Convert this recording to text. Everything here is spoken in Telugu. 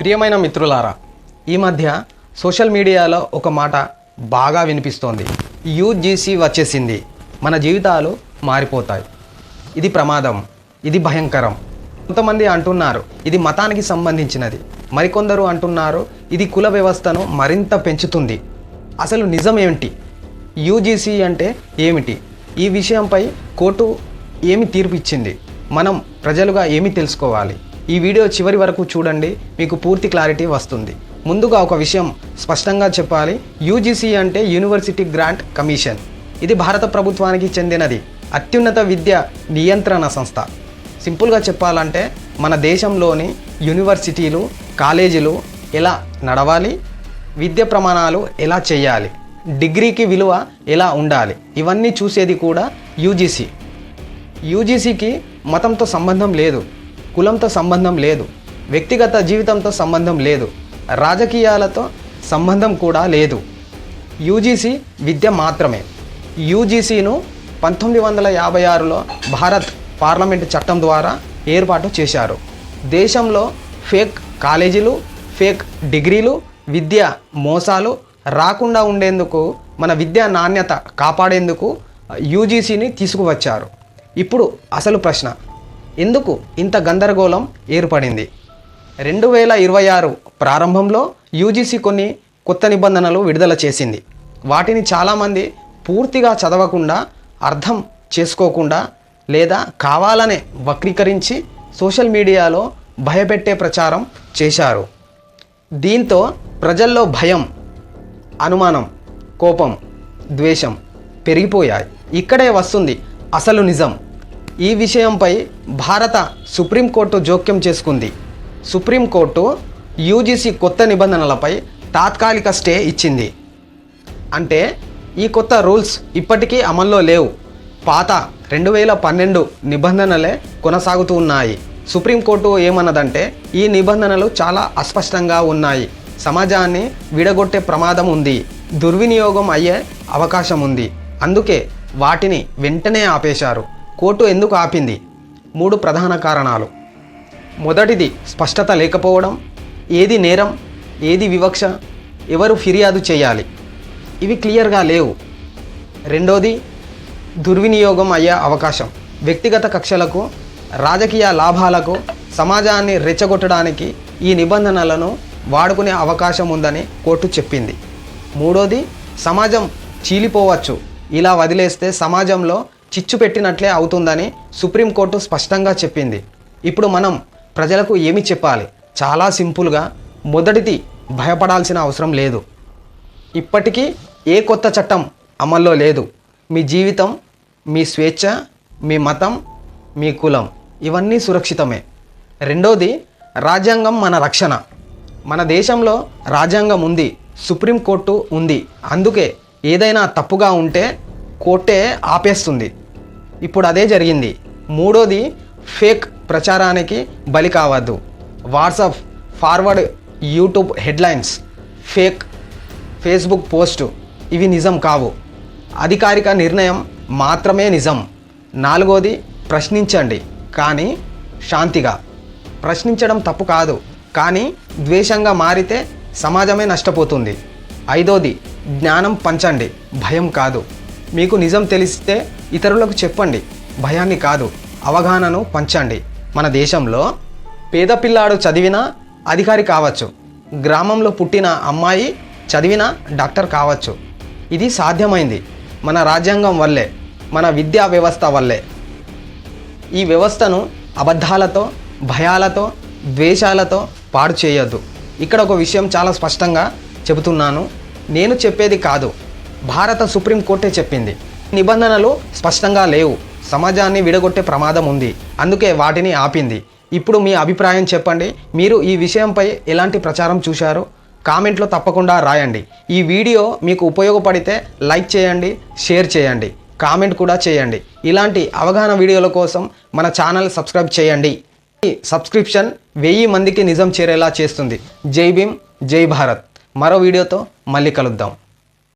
ప్రియమైన మిత్రులారా ఈ మధ్య సోషల్ మీడియాలో ఒక మాట బాగా వినిపిస్తోంది. యూజీసీ వచ్చేసింది. మన జీవితాలు మారిపోతాయి. ఇది ప్రమాదం. ఇది భయంకరం. కొంతమంది అంటున్నారు ఇది మతానికి సంబంధించినది. మరికొందరు అంటున్నారు ఇది కుల వ్యవస్థను మరింత పెంచుతుంది. అసలు నిజం ఏమిటి? యూజీసీ అంటే ఏమిటి? ఈ విషయంపై కోర్టు ఏమి తీర్పు ఇచ్చింది? మనం ప్రజలుగా ఏమి తెలుసుకోవాలి? ఈ వీడియో చివరి వరకు చూడండి మీకు పూర్తి క్లారిటీ వస్తుంది. ముందుగా ఒక విషయం స్పష్టంగా చెప్పాలి. యూజీసీ అంటే యూనివర్సిటీ గ్రాంట్ కమిషన్. ఇది భారత ప్రభుత్వానికి చెందినది. అత్యున్నత విద్య నియంత్రణ సంస్థ. సింపుల్గా చెప్పాలంటే మన దేశంలోని యూనివర్సిటీలు కాలేజీలు ఎలా నడవాలి విద్య ప్రమాణాలు ఎలా చేయాలి డిగ్రీకి విలువ ఎలా ఉండాలి ఇవన్నీ చూసేది కూడా యూజీసీ. యూజీసీకి మతంతో సంబంధం లేదు. కులంతో సంబంధం లేదు వ్యక్తిగత జీవితంతో సంబంధం లేదు రాజకీయాలతో సంబంధం కూడా లేదు. యూజీసీ విద్య మాత్రమే. యూజీసీను పంతొమ్మిది వందల యాభై ఆరులో భారత్ పార్లమెంటు చట్టం ద్వారా ఏర్పాటు చేశారు. దేశంలో ఫేక్ కాలేజీలు ఫేక్ డిగ్రీలు విద్య మోసాలు రాకుండా ఉండేందుకు మన విద్యా నాణ్యత కాపాడేందుకు యూజీసీని తీసుకువచ్చారు. ఇప్పుడు అసలు ప్రశ్న ఎందుకు ఇంత గందరగోళం ఏర్పడింది? రెండు వేల ఇరవై ఆరు ప్రారంభంలో యూజీసీ కొన్ని కొత్త నిబంధనలు విడుదల చేసింది. వాటిని చాలామంది పూర్తిగా చదవకుండా అర్థం చేసుకోకుండా లేదా కావాలనే వక్రీకరించి సోషల్ మీడియాలో భయపెట్టే ప్రచారం చేశారు. దీంతో ప్రజల్లో భయం అనుమానం కోపం ద్వేషం పెరిగిపోయాయి. ఇక్కడే వస్తుంది అసలు నిజం. ఈ విషయంపై భారత సుప్రీంకోర్టు జోక్యం చేసుకుంది. సుప్రీంకోర్టు యూజీసీ కొత్త నిబంధనలపై తాత్కాలిక స్టే ఇచ్చింది. అంటే ఈ కొత్త రూల్స్ ఇప్పటికీ అమల్లో లేవు. పాత రెండు వేల పన్నెండు నిబంధనలే కొనసాగుతూ ఉన్నాయి. సుప్రీంకోర్టు ఏమన్నదంటే ఈ నిబంధనలు చాలా అస్పష్టంగా ఉన్నాయి. సమాజాన్ని విడగొట్టే ప్రమాదం ఉంది. దుర్వినియోగం అయ్యే అవకాశం ఉంది. అందుకే వాటిని వెంటనే ఆపేశారు. కోర్టు ఎందుకు ఆపింది? మూడు ప్రధాన కారణాలు. మొదటిది స్పష్టత లేకపోవడం ఏది నేరం ఏది వివక్ష ఎవరు ఫిర్యాదు చేయాలి? ఇవి క్లియర్గా లేవు. రెండోది దుర్వినియోగం అయ్యే అవకాశం. వ్యక్తిగత కక్షలకు రాజకీయ లాభాలకు సమాజాన్ని రెచ్చగొట్టడానికి ఈ నిబంధనలను వాడుకునే అవకాశం ఉందని కోర్టు చెప్పింది. మూడోది సమాజం చీలిపోవచ్చు. ఇలా వదిలేస్తే సమాజంలో చిచ్చు పెట్టినట్లే అవుతుందని సుప్రీంకోర్టు స్పష్టంగా చెప్పింది. ఇప్పుడు మనం ప్రజలకు ఏమి చెప్పాలి? చాలా సింపుల్గా మొదటిది భయపడాల్సిన అవసరం లేదు. ఇప్పటికీ ఏ కొత్త చట్టం అమల్లో లేదు. మీ జీవితం మీ స్వేచ్ఛ మీ మతం మీ కులం ఇవన్నీ సురక్షితమే. రెండోది రాజ్యాంగం మన రక్షణ. మన దేశంలో రాజ్యాంగం ఉంది సుప్రీంకోర్టు ఉంది. అందుకే ఏదైనా తప్పుగా ఉంటే కోర్టే ఆపేస్తుంది. ఇప్పుడు అదే జరిగింది. మూడోది ఫేక్ ప్రచారానికి బలి కావద్దు. WhatsApp forward YouTube headlines fake Facebook post ఇవి నిజం కావు. అధికారిక నిర్ణయం మాత్రమే నిజం. నాలుగోది ప్రశ్నించండి కానీ శాంతిగా. ప్రశ్నించడం తప్పు కాదు కానీ ద్వేషంగా మారితే సమాజమే నష్టపోతుంది. ఐదోది జ్ఞానం పంచండి భయం కాదు. మీకు నిజం తెలిస్తే ఇతరులకు చెప్పండి. భయాన్ని కాదు అవగాహనను పంచండి. మన దేశంలో పేద పిల్లాడు చదివినా అధికారి కావచ్చు. గ్రామంలో పుట్టిన అమ్మాయి చదివిన డాక్టర్ కావచ్చు. ఇది సాధ్యమైంది. మన రాజ్యాంగం వల్లే మన విద్యా వ్యవస్థ వల్లే. ఈ వ్యవస్థను అబద్ధాలతో భయాలతో ద్వేషాలతో పాడు చేయొద్దు. ఇక్కడ ఒక విషయం చాలా స్పష్టంగా చెబుతున్నాను. నేను చెప్పేది కాదు. భారత సుప్రీంకోర్టే చెప్పింది. నిబంధనలు స్పష్టంగా లేవు. సమాజాన్ని విడగొట్టే ప్రమాదం ఉంది. అందుకే వాటిని ఆపింది. ఇప్పుడు మీ అభిప్రాయం చెప్పండి. మీరు ఈ విషయంపై ఎలాంటి ప్రచారం చూశారు? కామెంట్లో తప్పకుండా రాయండి. ఈ వీడియో మీకు ఉపయోగపడితే లైక్ చేయండి షేర్ చేయండి కామెంట్ కూడా చేయండి. ఇలాంటి అవగాహన వీడియోల కోసం మన ఛానల్ సబ్స్క్రైబ్ చేయండి. ఈ సబ్స్క్రిప్షన్ వెయ్యి మందికి నిజం చేరేలా చేస్తుంది. జై భీమ్ జై భారత్. మరో వీడియోతో మళ్ళీ కలుద్దాం.